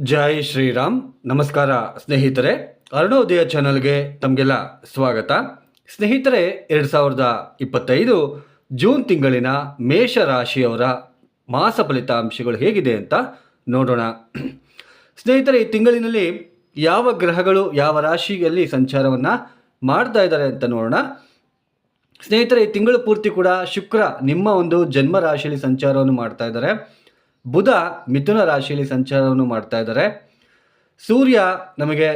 ಜೈ ಶ್ರೀರಾಮ್. ನಮಸ್ಕಾರ ಸ್ನೇಹಿತರೆ. ಅರುಣೋದಯ ಚಾನಲ್ಗೆ ತಮಗೆಲ್ಲ ಸ್ವಾಗತ. ಸ್ನೇಹಿತರೆ, ಎರಡು ಸಾವಿರದ ಇಪ್ಪತ್ತೈದು ಜೂನ್ ತಿಂಗಳಿನ ಮೇಷ ರಾಶಿಯವರ ಮಾಸ ಫಲಿತಾಂಶಗಳು ಹೇಗಿದೆ ಅಂತ ನೋಡೋಣ. ಸ್ನೇಹಿತರೆ, ಈ ತಿಂಗಳಿನಲ್ಲಿ ಯಾವ ಗ್ರಹಗಳು ಯಾವ ರಾಶಿಯಲ್ಲಿ ಸಂಚಾರವನ್ನು ಮಾಡ್ತಾ ಇದ್ದಾರೆ ಅಂತ ನೋಡೋಣ. ಸ್ನೇಹಿತರೆ, ಈ ತಿಂಗಳು ಪೂರ್ತಿ ಕೂಡ ಶುಕ್ರ ನಿಮ್ಮ ಒಂದು ಜನ್ಮ ರಾಶಿಯಲ್ಲಿ ಸಂಚಾರವನ್ನು ಮಾಡ್ತಾ ಇದ್ದಾರೆ. ಬುಧ ಮಿಥುನ ರಾಶಿಯಲ್ಲಿ ಸಂಚಾರವನ್ನು ಮಾಡ್ತಾ ಇದ್ದಾರೆ. ಸೂರ್ಯ ನಮಗೆ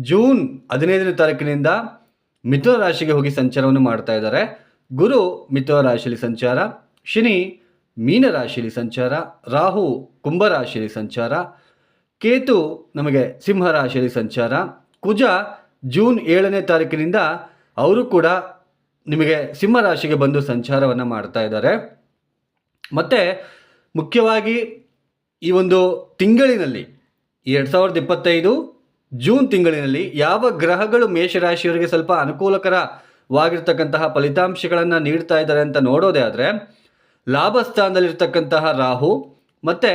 ಜೂನ್ ಹದಿನೈದನೇ ತಾರೀಕಿನಿಂದ ಮಿಥುನ ರಾಶಿಗೆ ಹೋಗಿ ಸಂಚಾರವನ್ನು ಮಾಡ್ತಾ ಇದ್ದಾರೆ. ಗುರು ಮಿಥುನ ರಾಶಿಯಲ್ಲಿ ಸಂಚಾರ, ಶನಿ ಮೀನ ರಾಶಿಯಲ್ಲಿ ಸಂಚಾರ, ರಾಹು ಕುಂಭ ರಾಶಿಯಲ್ಲಿ ಸಂಚಾರ, ಕೇತು ನಮಗೆ ಸಿಂಹ ರಾಶಿಯಲ್ಲಿ ಸಂಚಾರ, ಕುಜ ಜೂನ್ ಏಳನೇ ತಾರೀಕಿನಿಂದ ಅವರು ಕೂಡ ನಿಮಗೆ ಸಿಂಹ ರಾಶಿಗೆ ಬಂದು ಸಂಚಾರವನ್ನು ಮಾಡ್ತಾ ಇದ್ದಾರೆ. ಮತ್ತು ಮುಖ್ಯವಾಗಿ ಈ ಒಂದು ತಿಂಗಳಿನಲ್ಲಿ ಎರಡು ಸಾವಿರದ ಇಪ್ಪತ್ತೈದು ಜೂನ್ ತಿಂಗಳಿನಲ್ಲಿ ಯಾವ ಗ್ರಹಗಳು ಮೇಷರಾಶಿಯವರಿಗೆ ಸ್ವಲ್ಪ ಅನುಕೂಲಕರವಾಗಿರ್ತಕ್ಕಂತಹ ಫಲಿತಾಂಶಗಳನ್ನು ನೀಡ್ತಾ ಇದ್ದಾರೆ ಅಂತ ನೋಡೋದೇ ಆದರೆ, ಲಾಭ ಸ್ಥಾನದಲ್ಲಿರ್ತಕ್ಕಂತಹ ರಾಹು ಮತ್ತು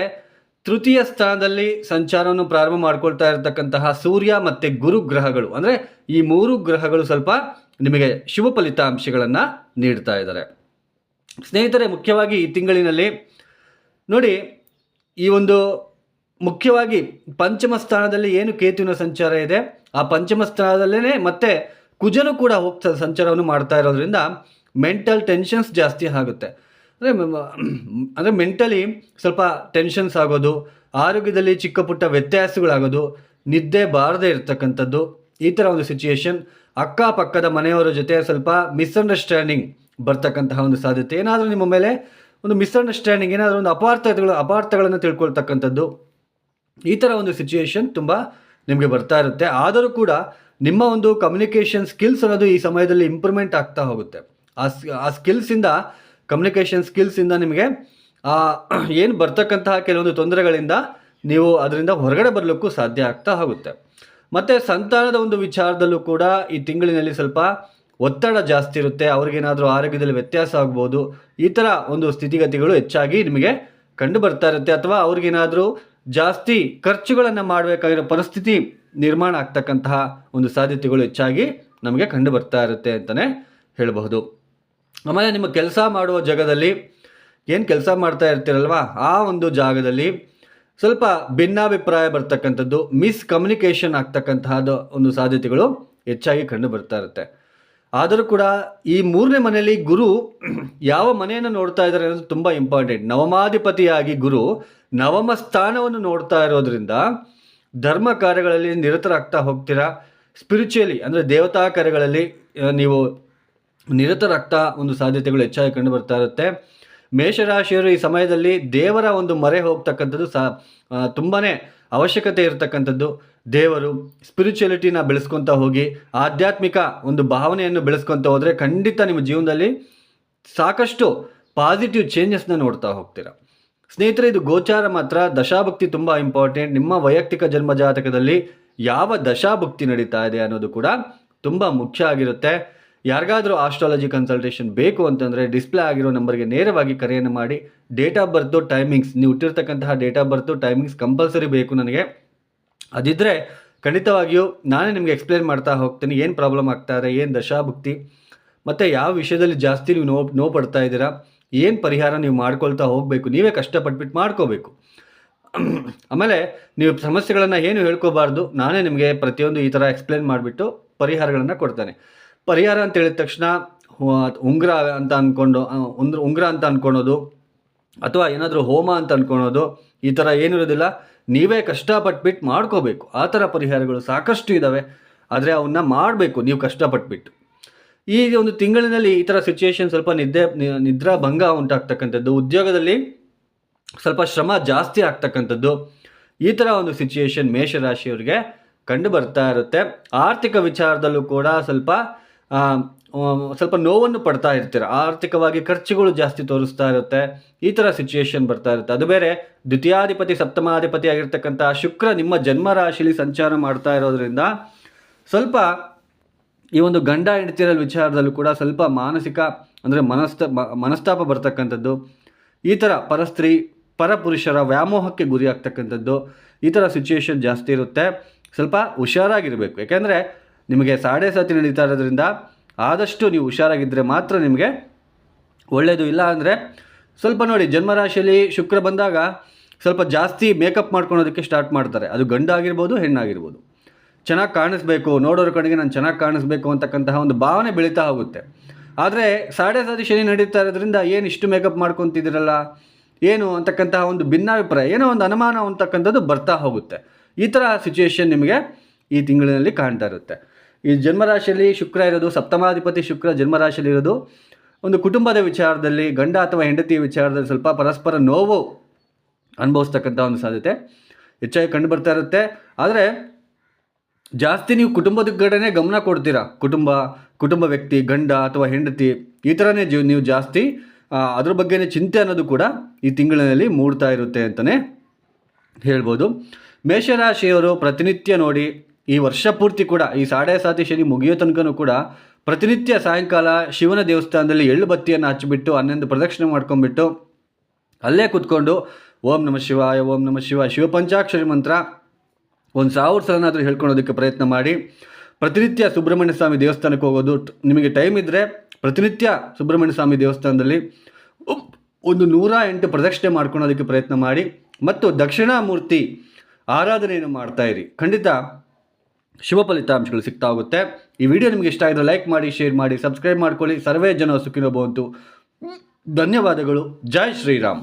ತೃತೀಯ ಸ್ಥಾನದಲ್ಲಿ ಸಂಚಾರವನ್ನು ಪ್ರಾರಂಭ ಮಾಡ್ಕೊಳ್ತಾ ಇರತಕ್ಕಂತಹ ಸೂರ್ಯ ಮತ್ತು ಗುರು ಗ್ರಹಗಳು. ಅಂದರೆ ಈ ಮೂರು ಗ್ರಹಗಳು ಸ್ವಲ್ಪ ನಿಮಗೆ ಶುಭ ಫಲಿತಾಂಶಗಳನ್ನು ನೀಡ್ತಾ ಇದ್ದಾರೆ. ಸ್ನೇಹಿತರೆ, ಮುಖ್ಯವಾಗಿ ಈ ತಿಂಗಳಿನಲ್ಲಿ ನೋಡಿ ಈ ಒಂದು ಮುಖ್ಯವಾಗಿ ಪಂಚಮ ಸ್ಥಾನದಲ್ಲಿ ಏನು ಕೇತುವಿನ ಸಂಚಾರ ಇದೆ? ಆ ಪಂಚಮ ಸ್ಥಾನದಲ್ಲೇ ಮತ್ತೆ ಕುಜನು ಕೂಡ ಹೋಗ್ತಾ ಸಂಚಾರವನ್ನು ಮಾಡ್ತಾ ಇರೋದ್ರಿಂದ ಮೆಂಟಲ್ ಟೆನ್ಷನ್ಸ್ ಜಾಸ್ತಿ ಆಗುತ್ತೆ. ಅಂದರೆ ಅಂದರೆ ಮೆಂಟಲಿ ಸ್ವಲ್ಪ ಟೆನ್ಷನ್ಸ್ ಆಗೋದು, ಆರೋಗ್ಯದಲ್ಲಿ ಚಿಕ್ಕ ಪುಟ್ಟ ವ್ಯತ್ಯಾಸಗಳಾಗೋದು, ನಿದ್ದೆ ಬಾರದೇ ಇರತಕ್ಕಂಥದ್ದು, ಈ ಥರ ಒಂದು ಸಿಚುಯೇಷನ್ ಅಕ್ಕಪಕ್ಕದ ಮನೆಯವರ ಜೊತೆ ಸ್ವಲ್ಪ ಮಿಸ್ಅಂಡರ್ಸ್ಟ್ಯಾಂಡಿಂಗ್ ಬರ್ತಕ್ಕಂತಹ ಒಂದು ಸಾಧ್ಯತೆ. ಏನಾದರೂ ನಿಮ್ಮ ಮೇಲೆ ಒಂದು ಮಿಸ್ಅಂಡರ್ಸ್ಟ್ಯಾಂಡಿಂಗ್ ಏನಾದರೂ ಒಂದು ಅಪಾರ್ಥಗಳು, ಅಪಾರ್ಥಗಳನ್ನು ತಿಳ್ಕೊಳ್ತಕ್ಕಂಥದ್ದು, ಈ ಥರ ಒಂದು ಸಿಚುಯೇಷನ್ ತುಂಬ ನಿಮಗೆ ಬರ್ತಾ ಇರುತ್ತೆ. ಆದರೂ ಕೂಡ ನಿಮ್ಮ ಒಂದು ಕಮ್ಯುನಿಕೇಷನ್ ಸ್ಕಿಲ್ಸ್ ಅನ್ನೋದು ಈ ಸಮಯದಲ್ಲಿ ಇಂಪ್ರೂವ್ಮೆಂಟ್ ಆಗ್ತಾ ಹೋಗುತ್ತೆ. ಆ ಆ ಸ್ಕಿಲ್ಸಿಂದ ಕಮ್ಯುನಿಕೇಷನ್ ಸ್ಕಿಲ್ಸಿಂದ ನಿಮಗೆ ಏನು ಬರ್ತಕ್ಕಂತಹ ಕೆಲವೊಂದು ತೊಂದರೆಗಳಿಂದ ನೀವು ಅದರಿಂದ ಹೊರಗಡೆ ಬರಲಿಕ್ಕೂ ಸಾಧ್ಯ ಆಗ್ತಾ ಹೋಗುತ್ತೆ. ಮತ್ತು ಸಂತಾನದ ಒಂದು ವಿಚಾರದಲ್ಲೂ ಕೂಡ ಈ ತಿಂಗಳಿನಲ್ಲಿ ಸ್ವಲ್ಪ ಒತ್ತಡ ಜಾಸ್ತಿ ಇರುತ್ತೆ, ಅವ್ರಿಗೇನಾದರೂ ಆರೋಗ್ಯದಲ್ಲಿ ವ್ಯತ್ಯಾಸ ಆಗ್ಬೋದು, ಈ ಥರ ಒಂದು ಸ್ಥಿತಿಗತಿಗಳು ಹೆಚ್ಚಾಗಿ ನಿಮಗೆ ಕಂಡು ಬರ್ತಾ ಇರುತ್ತೆ. ಅಥವಾ ಅವ್ರಿಗೇನಾದರೂ ಜಾಸ್ತಿ ಖರ್ಚುಗಳನ್ನು ಮಾಡಬೇಕಾಗಿರೋ ಪರಿಸ್ಥಿತಿ ನಿರ್ಮಾಣ ಆಗ್ತಕ್ಕಂತಹ ಒಂದು ಸಾಧ್ಯತೆಗಳು ಹೆಚ್ಚಾಗಿ ನಮಗೆ ಕಂಡು ಬರ್ತಾ ಇರುತ್ತೆ ಅಂತಲೇ ಹೇಳಬಹುದು. ಆಮೇಲೆ ನಿಮ್ಮ ಕೆಲಸ ಮಾಡುವ ಜಾಗದಲ್ಲಿ ಏನು ಕೆಲಸ ಮಾಡ್ತಾ ಇರ್ತೀರಲ್ವಾ? ಆ ಒಂದು ಜಾಗದಲ್ಲಿ ಸ್ವಲ್ಪ ಭಿನ್ನಾಭಿಪ್ರಾಯ ಬರ್ತಕ್ಕಂಥದ್ದು ಮಿಸ್ ಕಮ್ಯುನಿಕೇಷನ್ ಆಗ್ತಕ್ಕಂತಹದ್ದು ಒಂದು ಸಾಧ್ಯತೆಗಳು ಹೆಚ್ಚಾಗಿ ಕಂಡು ಬರ್ತಾ ಇರುತ್ತೆ. ಆದರೂ ಕೂಡ ಈ ಮೂರನೇ ಮನೆಯಲ್ಲಿ ಗುರು ಯಾವ ಮನೆಯನ್ನು ನೋಡ್ತಾ ಇದ್ದಾರೆ ಅನ್ನೋದು ತುಂಬ ಇಂಪಾರ್ಟೆಂಟ್ ನವಮಾಧಿಪತಿಯಾಗಿ ಗುರು ನವಮ ಸ್ಥಾನವನ್ನು ನೋಡ್ತಾ ಇರೋದ್ರಿಂದ ಧರ್ಮ ಕಾರ್ಯಗಳಲ್ಲಿ ನಿರತರಾಗ್ತಾ ಹೋಗ್ತೀರಾ? ಸ್ಪಿರಿಚುಯಲಿ ಅಂದರೆ ದೇವತಾ ಕಾರ್ಯಗಳಲ್ಲಿ ನೀವು ನಿರತರಾಗ್ತಾ ಒಂದು ಸಾಧ್ಯತೆಗಳು ಹೆಚ್ಚಾಗಿ ಕಂಡು ಬರ್ತಾ ಇರುತ್ತೆ. ಮೇಷರಾಶಿಯವರು ಈ ಸಮಯದಲ್ಲಿ ದೇವರ ಒಂದು ಮೊರೆ ಹೋಗ್ತಕ್ಕಂಥದ್ದು ಸಹ ತುಂಬಾ ಅವಶ್ಯಕತೆ ಇರತಕ್ಕಂಥದ್ದು ದೇವರು ಸ್ಪಿರಿಚುಯಾಲಿಟಿನ ಬೆಳೆಸ್ಕೊತಾ ಹೋಗಿ ಆಧ್ಯಾತ್ಮಿಕ ಒಂದು ಭಾವನೆಯನ್ನು ಬೆಳೆಸ್ಕೊತ ಹೋದರೆ ಖಂಡಿತ ನಿಮ್ಮ ಜೀವನದಲ್ಲಿ ಸಾಕಷ್ಟು ಪಾಸಿಟಿವ್ ಚೇಂಜಸ್ನ ನೋಡ್ತಾ ಹೋಗ್ತೀರಾ. ಸ್ನೇಹಿತರೆ, ಇದು ಗೋಚಾರ ಮಾತ್ರ. ದಶಾಭಕ್ತಿ ತುಂಬ ಇಂಪಾರ್ಟೆಂಟ್ ನಿಮ್ಮ ವೈಯಕ್ತಿಕ ಜನ್ಮ ಜಾತಕದಲ್ಲಿ ಯಾವ ದಶಾಭಕ್ತಿ ನಡೀತಾ ಇದೆ ಅನ್ನೋದು ಕೂಡ ತುಂಬ ಮುಖ್ಯ ಆಗಿರುತ್ತೆ. ಯಾರಿಗಾದರೂ ಆಸ್ಟ್ರಾಲಜಿ ಕನ್ಸಲ್ಟೇಷನ್ ಬೇಕು ಅಂತಂದರೆ ಡಿಸ್ಪ್ಲೇ ಆಗಿರೋ ನಂಬರ್ಗೆ ನೇರವಾಗಿ ಕರೆಯನ್ನು ಮಾಡಿ ಡೇಟ್ ಆಫ್ ಬರ್ತು ಟೈಮಿಂಗ್ಸ್ ನೀವು ಇಟ್ಟಿರ್ತಕ್ಕಂತಹ date of birth timings compulsory ಬೇಕು ನನಗೆ. ಅದಿದ್ದರೆ ಖಂಡಿತವಾಗಿಯೂ ನಾನೇ ನಿಮಗೆ ಎಕ್ಸ್ಪ್ಲೇನ್ ಮಾಡ್ತಾ ಹೋಗ್ತೀನಿ, ಏನು ಪ್ರಾಬ್ಲಮ್ ಆಗ್ತಾ ಇದೆ, ಏನು ದಶಾಭುಕ್ತಿ, ಮತ್ತು ಯಾವ ವಿಷಯದಲ್ಲಿ ಜಾಸ್ತಿ ನೀವು ನೋವು ನೋವು ಪಡ್ತಾ ಇದ್ದೀರಾ, ಏನು ಪರಿಹಾರ ನೀವು ಮಾಡ್ಕೊಳ್ತಾ ಹೋಗಬೇಕು, ನೀವೇ ಕಷ್ಟಪಟ್ಬಿಟ್ಟು ಮಾಡ್ಕೋಬೇಕು. ಆಮೇಲೆ ನೀವು ಸಮಸ್ಯೆಗಳನ್ನು ಏನು ಹೇಳ್ಕೋಬಾರ್ದು, ನಾನೇ ನಿಮಗೆ ಪ್ರತಿಯೊಂದು ಈ ಥರ ಎಕ್ಸ್ಪ್ಲೇನ್ ಮಾಡಿಬಿಟ್ಟು ಪರಿಹಾರಗಳನ್ನು ಕೊಡ್ತೇನೆ. ಪರಿಹಾರ ಅಂತ ಹೇಳಿದ ತಕ್ಷಣ ಉಂಗ್ರ ಅಂತ ಅಂದ್ಕೊಂಡು ಒಂದು ಉಂಗುರ ಅಂತ ಅಂದ್ಕೊಳೋದು ಅಥವಾ ಏನಾದರೂ ಹೋಮ ಅಂತ ಅಂದ್ಕೊಳೋದು ಈ ಥರ ಏನಿರೋದಿಲ್ಲ ನೀವೇ ಕಷ್ಟಪಟ್ಬಿಟ್ಟು ಮಾಡ್ಕೋಬೇಕು. ಆ ಥರ ಪರಿಹಾರಗಳು ಸಾಕಷ್ಟು ಇದ್ದಾವೆ ಆದರೆ ಅವನ್ನ ಮಾಡಬೇಕು, ನೀವು ಕಷ್ಟಪಟ್ಬಿಟ್ಟು. ಈ ಒಂದು ತಿಂಗಳಿನಲ್ಲಿ ಈ ಥರ ಸಿಚುಯೇಷನ್ ಸ್ವಲ್ಪ ನಿದ್ದೆ ನಿದ್ರಾ ಭಂಗ ಉಂಟಾಗ್ತಕ್ಕಂಥದ್ದು, ಉದ್ಯೋಗದಲ್ಲಿ ಸ್ವಲ್ಪ ಶ್ರಮ ಜಾಸ್ತಿ ಆಗ್ತಕ್ಕಂಥದ್ದು, ಈ ಥರ ಒಂದು ಸಿಚುಯೇಷನ್ ಮೇಷರಾಶಿಯವರಿಗೆ ಕಂಡು ಬರ್ತಾ ಇರುತ್ತೆ. ಆರ್ಥಿಕ ವಿಚಾರದಲ್ಲೂ ಕೂಡ ಸ್ವಲ್ಪ ಸ್ವಲ್ಪ ನೋವನ್ನು ಪಡ್ತಾ ಇರ್ತೀರ. ಆರ್ಥಿಕವಾಗಿ ಖರ್ಚುಗಳು ಜಾಸ್ತಿ ತೋರಿಸ್ತಾ ಇರುತ್ತೆ. ಈ ಥರ ಸಿಚುಯೇಷನ್ ಬರ್ತಾ ಇರುತ್ತೆ. ಅದು ಬೇರೆ, ದ್ವಿತೀಯಾಧಿಪತಿ, ಸಪ್ತಮಾಧಿಪತಿ ಆಗಿರ್ತಕ್ಕಂಥ ಶುಕ್ರ ನಿಮ್ಮ ಜನ್ಮ ರಾಶಿಲಿ ಸಂಚಾರ ಮಾಡ್ತಾ ಇರೋದ್ರಿಂದ ಸ್ವಲ್ಪ ಈ ಒಂದು ಗಂಡ ಹೆಂಡತಿಯರ ವಿಚಾರದಲ್ಲೂ ಕೂಡ ಸ್ವಲ್ಪ ಮಾನಸಿಕ, ಅಂದರೆ ಮನಸ್ತ ಮನಸ್ತಾಪ ಬರ್ತಕ್ಕಂಥದ್ದು. ಈ ಥರ ಪರಸ್ತ್ರೀ, ಪರಪುರುಷರ ವ್ಯಾಮೋಹಕ್ಕೆ ಗುರಿ ಆಗ್ತಕ್ಕಂಥದ್ದು ಈ ಥರ ಸಿಚುಯೇಷನ್ ಜಾಸ್ತಿ ಇರುತ್ತೆ. ಸ್ವಲ್ಪ ಹುಷಾರಾಗಿರಬೇಕು. ಯಾಕೆಂದರೆ ನಿಮಗೆ ಸಾಡೆ ಸಾತಿ ನಡೀತಾ ಇರೋದ್ರಿಂದ ಆದಷ್ಟು ನೀವು ಹುಷಾರಾಗಿದ್ದರೆ ಮಾತ್ರ ನಿಮಗೆ ಒಳ್ಳೆಯದು ಇಲ್ಲ ಅಂದರೆ ಸ್ವಲ್ಪ ನೋಡಿ, ಜನ್ಮರಾಶಿಯಲ್ಲಿ ಶುಕ್ರ ಬಂದಾಗ ಸ್ವಲ್ಪ ಜಾಸ್ತಿ ಮೇಕಪ್ ಮಾಡ್ಕೊಳೋದಕ್ಕೆ ಸ್ಟಾರ್ಟ್ ಮಾಡ್ತಾರೆ. ಅದು ಗಂಡಾಗಿರ್ಬೋದು, ಹೆಣ್ಣಾಗಿರ್ಬೋದು. ಚೆನ್ನಾಗಿ ಕಾಣಿಸ್ಬೇಕು, ನೋಡೋರ ಕಡೆಗೆ ನಾನು ಚೆನ್ನಾಗಿ ಕಾಣಿಸ್ಬೇಕು ಅಂತಕ್ಕಂತಹ ಒಂದು ಭಾವನೆ ಬೆಳೀತಾ ಹೋಗುತ್ತೆ. ಆದರೆ ಸಾಡೆ ಸಾತಿ ಶನಿ ನಡೀತಾ ಇರೋದ್ರಿಂದ ಏನು ಇಷ್ಟು ಮೇಕಪ್ ಮಾಡ್ಕೊತಿದ್ದೀರಲ್ಲ? ಏನು ಅಂತಕ್ಕಂತಹ ಒಂದು ಭಿನ್ನಾಭಿಪ್ರಾಯ, ಏನೋ ಒಂದು ಅನುಮಾನ ಅಂತಕ್ಕಂಥದ್ದು ಬರ್ತಾ ಹೋಗುತ್ತೆ. ಈ ಥರ ಸಿಚುಯೇಷನ್ ನಿಮಗೆ ಈ ತಿಂಗಳಿನಲ್ಲಿ ಕಾಣ್ತಾ ಇರುತ್ತೆ. ಈ ಜನ್ಮರಾಶಿಯಲ್ಲಿ ಶುಕ್ರ ಇರೋದು, ಸಪ್ತಮಾಧಿಪತಿ ಶುಕ್ರ ಜನ್ಮರಾಶಿಯಲ್ಲಿ ಇರೋದು, ಒಂದು ಕುಟುಂಬದ ವಿಚಾರದಲ್ಲಿ, ಗಂಡ ಅಥವಾ ಹೆಂಡತಿಯ ವಿಚಾರದಲ್ಲಿ ಸ್ವಲ್ಪ ಪರಸ್ಪರ ನೋವು ಅನುಭವಿಸ್ತಕ್ಕಂಥ ಒಂದು ಸಾಧ್ಯತೆ. ಹೆಚ್ಚಾಗಿ ಕಂಡು ಬರ್ತಾ ಇರುತ್ತೆ. ಆದರೆ, ಜಾಸ್ತಿ ನೀವು ಕುಟುಂಬದ ಕಡೆನೇ ಗಮನ ಕೊಡ್ತೀರಾ? ಕುಟುಂಬ ಕುಟುಂಬ ವ್ಯಕ್ತಿ, ಗಂಡ ಅಥವಾ ಹೆಂಡತಿ, ಈ ಥರನೇ ಜೀವ, ನೀವು ಜಾಸ್ತಿ ಅದ್ರ ಬಗ್ಗೆನೇ ಚಿಂತೆ ಅನ್ನೋದು ಕೂಡ ಈ ತಿಂಗಳಿನಲ್ಲಿ ಮೂಡ್ತಾ ಇರುತ್ತೆ ಅಂತಲೇ ಹೇಳ್ಬೋದು. ಮೇಷರಾಶಿಯವರು ಪ್ರತಿನಿತ್ಯ ನೋಡಿ ಈ ವರ್ಷ ಪೂರ್ತಿ ಕೂಡ, ಈ ಸಾಡೆ ಸಾತಿ ಶನಿ ಮುಗಿಯೋ ತನಕನೂ ಕೂಡ ಪ್ರತಿನಿತ್ಯ ಸಾಯಂಕಾಲ ಶಿವನ ದೇವಸ್ಥಾನದಲ್ಲಿ ಎಳ್ಳು ಬತ್ತಿಯನ್ನು ಹಚ್ಚಿಬಿಟ್ಟು, ಹನ್ನೊಂದು ಪ್ರದಕ್ಷಿಣೆ ಮಾಡ್ಕೊಂಡ್ಬಿಟ್ಟು ಅಲ್ಲೇ ಕೂತ್ಕೊಂಡು ಓಂ ನಮ ಶಿವಾಯ, ಓಂ ನಮ ಶಿವ ಶಿವಪಂಚಾಕ್ಷರಿ ಮಂತ್ರ ಒಂದು ಸಾವಿರ ಸಲನಾದರೂ ಹೇಳ್ಕೊಳೋದಕ್ಕೆ ಪ್ರಯತ್ನ ಮಾಡಿ, ಪ್ರತಿನಿತ್ಯ ಸುಬ್ರಹ್ಮಣ್ಯ ಸ್ವಾಮಿ ದೇವಸ್ಥಾನಕ್ಕೆ ಹೋಗೋದು ನಿಮಗೆ ಟೈಮ್ ಇದ್ದರೆ ಪ್ರತಿನಿತ್ಯ ಸುಬ್ರಹ್ಮಣ್ಯ ಸ್ವಾಮಿ ದೇವಸ್ಥಾನದಲ್ಲಿ ಒಂದು ನೂರ ಎಂಟು ಪ್ರದಕ್ಷಿಣೆ ಮಾಡ್ಕೊಳೋದಕ್ಕೆ ಪ್ರಯತ್ನ ಮಾಡಿ, ಮತ್ತು ದಕ್ಷಿಣಾಮೂರ್ತಿ ಆರಾಧನೆಯನ್ನು ಮಾಡ್ತಾಯಿರಿ ಖಂಡಿತ ಶುಭ ಫಲಿತಾಂಶಗಳು ಸಿಗ್ತಾ ಹೋಗುತ್ತೆ ಈ ವಿಡಿಯೋ ನಿಮಗೆ ಇಷ್ಟ ಆಗಿದ್ರೆ ಲೈಕ್ ಮಾಡಿ ಶೇರ್ ಮಾಡಿ ಸಬ್ಸ್ಕ್ರೈಬ್ ಮಾಡ್ಕೊಳ್ಳಿ. ಸರ್ವೇ ಜನ ಸುಖಿನೋ ಭವಂತು ಧನ್ಯವಾದಗಳು. ಜೈ ಶ್ರೀರಾಮ್.